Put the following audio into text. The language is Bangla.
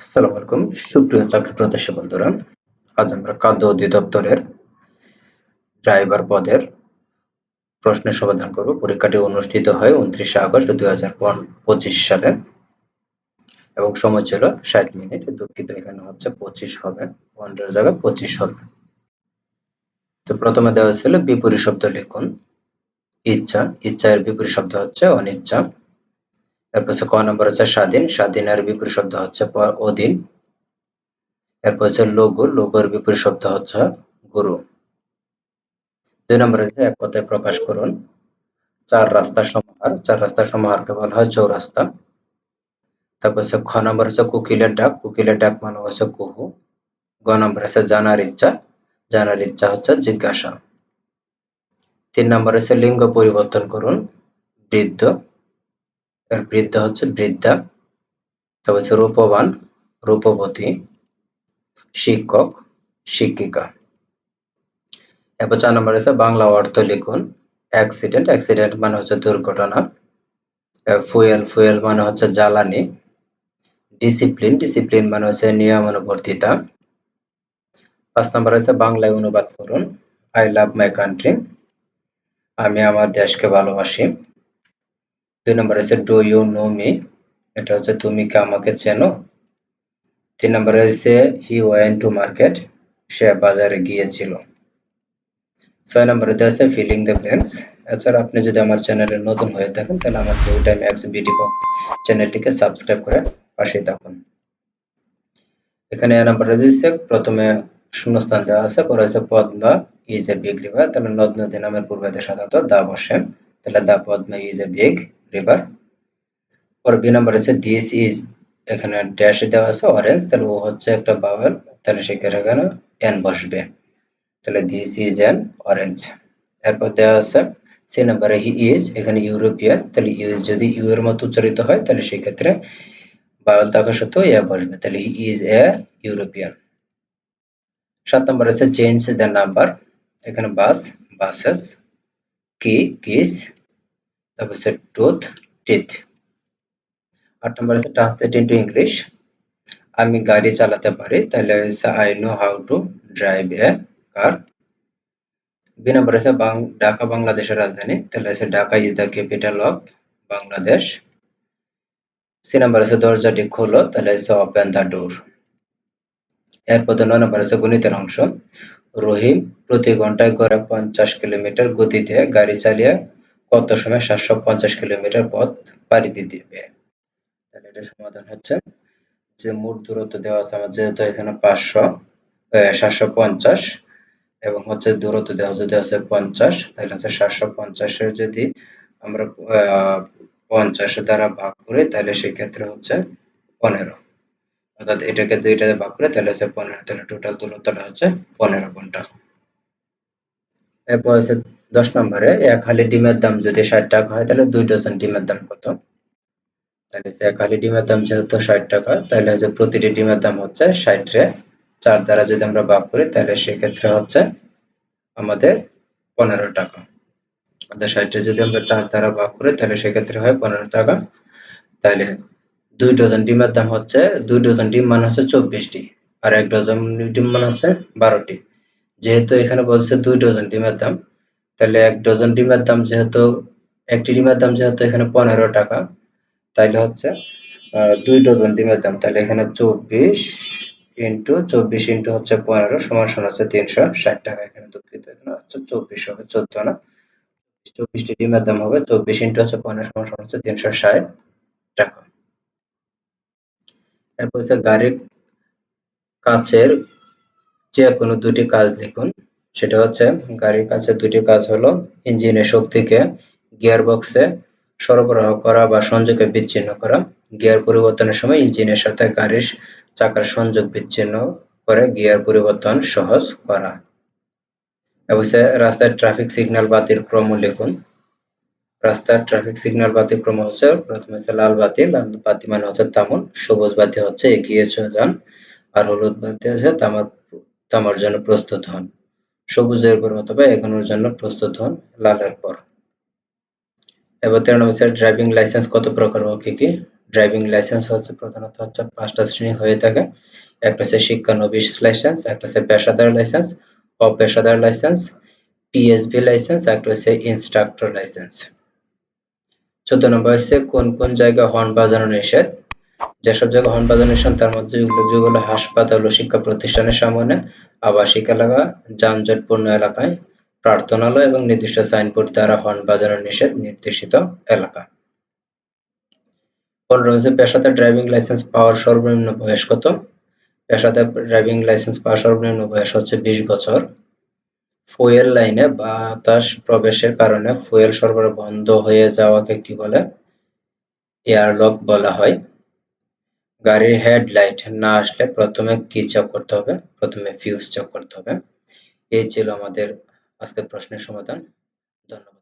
আসসালামু আলাইকুম। সুপ্রিয় চাকরি প্রত্যাশী বন্ধুরা, আজ আমরা খাদ্য অধিদপ্তরের ড্রাইভার পদের প্রশ্নের সমাধান করব। পরীক্ষাটি অনুষ্ঠিত হয় উনত্রিশে আগস্ট দুই হাজার পঁচিশ সালে এবং সময় ছিল ষাট মিনিট। দুঃখিত, এখানে হচ্ছে পঁচিশ হবে পনেরো জায়গায় পঁচিশ হবে। তো প্রথমে দেওয়া ছিল বিপরীত শব্দ লিখুন, ইচ্ছা। ইচ্ছা এর বিপরীত শব্দ হচ্ছে অনিচ্ছা। এরপর হচ্ছে ক নম্বর হচ্ছে স্বাধীন। স্বাধীনের বিপরীত শব্দ হচ্ছে অধীন। এরপর হচ্ছে লঘু। লঘুর বিপরীত শব্দ হচ্ছে গুরু। দুই নম্বর হচ্ছে এক কথায় প্রকাশ করুন। চার রাস্তার সমাহার। চার রাস্তার সমাহারকে বলা হয় চৌরাস্তা। তারপর হচ্ছে খ নম্বর হচ্ছে কুকিলের ডাক। কুকিলের ডাক মানে হচ্ছে কুহু। গ নম্বর হচ্ছে জানার ইচ্ছা। জানার ইচ্ছা হচ্ছে জিজ্ঞাসা। তিন নম্বর হচ্ছে লিঙ্গ পরিবর্তন করুন। বৃদ্ধ। এর বৃদ্ধ হচ্ছে বৃদ্ধা, তারপর হচ্ছে রূপবান, রূপবতী, শিক্ষক, শিক্ষিকা। এরপর চার নম্বর আছে বাংলা অর্থ লিখুন অ্যাক্সিডেন্ট অ্যাক্সিডেন্ট মানে হচ্ছে দুর্ঘটনা। ফুয়েল ফুয়েল মানে হচ্ছে জ্বালানি। ডিসিপ্লিন ডিসিপ্লিন মানে হচ্ছে নিয়মানুবর্তিতা। পাঁচ নম্বর আছে বাংলায় অনুবাদ করুন আই লাভ মাই কান্ট্রি আমি আমার দেশকে ভালোবাসি। দুই নম্বর আছে ডু ইউ নো মি এটা হচ্ছে, তুমি কি আমাকে চেনো? তিন নম্বরে হচ্ছে হি ওয়েন টু মার্কেট সে বাজারে গিয়েছিল। ছয় নম্বরে আছে ফিলিং দ্য ব্ল্যাঙ্কস এছাড়া আপনি যদি আমার চ্যানেলে নতুন হয়ে থাকেন, তাহলে আমার ভিউ টাইম এক্স বিডি চ্যানেলটিকে সাবস্ক্রাইব করে পাশে থাকুন। এখানে নাম্বার দিচ্ছে প্রথমে শূন্যস্থান দেওয়া আছে, পরে হচ্ছে, Padma is a big river তাহলে নদ, নদী নামের পূর্বে সাধারণত দা বসে। তাহলে the Padma is a big river পরে নাম্বার আছে দিস ইজ এখানে ড্যাশ দেওয়া আছে অরেঞ্জ তাহলে ও হচ্ছে একটা বাউল তাহলে সেখানে এখানে এন বসবে। তাহলে দিস ইজ এন অরেঞ্জ এরপর দেওয়া আছে সি নাম্বারে হি ইজ এখানে ইউরোপিয়ান তাহলে যদি ইউ এর মতো উচ্চারিত হয়, তাহলে সেই ক্ষেত্রে বাউল থাকা সত্ত্বেও এ বসবে। তাহলে হি ইজ এ ইউরোপিয়ান সাত নম্বর আছে চেঞ্জ দ্য নাম্বার এখানে বাস বাসেস কি কিস তারপর হচ্ছে টুথ টিথ আট নম্বর আছে ট্রান্সলেট ইন্টু ইংলিশ আমি গাড়ি চালাতে পারি, তাহলে হচ্ছে I know how to drive a car B number আছে ঢাকা, বাংলাদেশের রাজধানী, তাহলে আছে Dhaka is the capital of Bangladesh. C number আছে দরজাটি খোলো, তাহলে আছে ওপেন দ্য ডোর এরপর নয় নম্বর আছে গণিতের অংশ। রহিম প্রতি ঘন্টায় গড়ে পঞ্চাশ কিলোমিটার গতিতে গাড়ি চালিয়ে কত সময় সাতশো পঞ্চাশ কিলোমিটার পথ পাড়ি দিবে। তাহলে এটা সমাধান হচ্ছে যে মোট দূরত্ব দেওয়া আছে আমার যেহেতু এখানে পাঁচশো সাতশো পঞ্চাশ এবং হচ্ছে দূরত্ব দেওয়া যদি আছে পঞ্চাশ, তাহলে হচ্ছে সাতশো পঞ্চাশের যদি আমরা পঞ্চাশ দ্বারা ভাগ করি, তাহলে সেক্ষেত্রে হচ্ছে পনেরো। অর্থাৎ এটাকে দুইটাতে ভাগ করে, তাহলে হচ্ছে পনেরো, তাহলে টোটাল দূরত্বটা হচ্ছে পনেরো ঘণ্টা এরপর হচ্ছে দশ নম্বরে এক হালি ডিমের দাম যদি ষাট টাকা হয়, তাহলে দুই ডজন ডিমের দাম কত? তাহলে এক হালি ডিমের দাম যেহেতু ষাট টাকা, তাহলে হচ্ছে প্রতিটি ডিমের দাম হচ্ছে ষাট রে চার দ্বারা যদি আমরা ভাগ করি, তাহলে সেক্ষেত্রে হচ্ছে আমাদের পনেরো টাকা। অর্থাৎ ষাটে যদি আমরা চার দ্বারা ভাগ করি, তাহলে সেক্ষেত্রে হয় পনেরো টাকা। তাহলে দুই ডজন ডিমের দাম হচ্ছে, দুই ডজন ডিম মানে হচ্ছে চব্বিশটি, আর এক ডজন ডিম মানে হচ্ছে বারোটি। যেহেতু এখানে বলছে দুই ডজন ডিমের দাম তাহলে এক ডজন ডিমের দাম যেহেতু, একটি ডিমের দাম যেহেতু এখানে পনেরো টাকা, তাইলে হচ্ছে দুই ডজন ডিমের দাম। তাহলে এখানে চব্বিশ ইন্টু চব্বিশ ইন্টু হচ্ছে পনেরো সমান সমান হচ্ছে তিনশো ষাট টাকা। এখানে দুঃখিত, এখানে হচ্ছে চব্বিশ হবে চোদ্দ, না? চব্বিশটি ডিমের দাম হবে, চব্বিশ ইন্টু হচ্ছে পনেরো সমান সমান হচ্ছে তিনশো ষাট টাকা। এরপর হচ্ছে গাড়ির কাছের যে কোনো দুটি কাজ লিখুন। সেটা হচ্ছে গাড়ির কাছে দুটি কাজ হলো, ইঞ্জিনের শক্তিকে গিয়ার বক্সে সরবরাহ করা বা সংযোগে বিচ্ছিন্ন করা। গিয়ার পরিবর্তনের সময় ইঞ্জিনের সাথে গাড়ির চাকার সংযোগ বিচ্ছিন্ন করে গিয়ার পরিবর্তন সহজ করা। অবশ্যই রাস্তায় ট্রাফিক সিগন্যাল বাতির ক্রম লিখুন। রাস্তার ট্রাফিক সিগন্যাল বাতি ক্রম হচ্ছে, প্রথমে হচ্ছে লাল বাতি লাল বাতি মানে হচ্ছে তামুন সবুজ বাতি হচ্ছে এগিয়ে যান, আর হলুদ বাতি হচ্ছে তামার তামার জন্য প্রস্তুত হন। সবুজের পর অথবা এগোনোর জন্য প্রস্তুত হন লালের পর। এবার তেরো নম্বর ড্রাইভিং লাইসেন্স কত প্রকার ও কি কি? ড্রাইভিং লাইসেন্স হচ্ছে প্রধানত হচ্ছে পাঁচটা শ্রেণি হয়ে থাকে। একটা হচ্ছে শিক্ষানবিশ লাইসেন্স একটা হচ্ছে পেশাদার লাইসেন্স অপেশাদার লাইসেন্স পিএসবি লাইসেন্স একটা হচ্ছে ইনস্ট্রাক্টর লাইসেন্স চোদ্দ নম্বর হচ্ছে কোন কোন জায়গায় হর্ন বাজানো নিষেধ? যেসব জায়গায় হর্ন বাজানো নিষেধ, তার মধ্যে উল্লেখযোগ্য হলো হাসপাতাল ও শিক্ষা প্রতিষ্ঠানের সামনে। আবাসিক এলাকা, যানজটপূর্ণ এলাকায়, প্রার্থনালয় এবং নির্দিষ্ট সাইনবোর্ড দ্বারা হর্ন বাজানো নিষেধ নির্দেশিত এলাকা। পনেরো হচ্ছে পেশাদার ড্রাইভিং লাইসেন্স পাওয়ার সর্বনিম্ন বয়স কত? পেশাদার ড্রাইভিং লাইসেন্স পাওয়ার সর্বনিম্ন বয়স হচ্ছে বিশ বছর। ফুয়েল লাইনে বাতাস প্রবেশের কারণে ফুয়েল সরবরাহ বন্ধ হয়ে যাওয়াকে কি বলে? এয়ারলক বলা হয়। গাড়ির হেডলাইট না আসলে প্রথমে কি চেক করতে হবে? প্রথমে ফিউজ চেক করতে হবে। এই ছিল আমাদের আজকের প্রশ্নের সমাধান। ধন্যবাদ।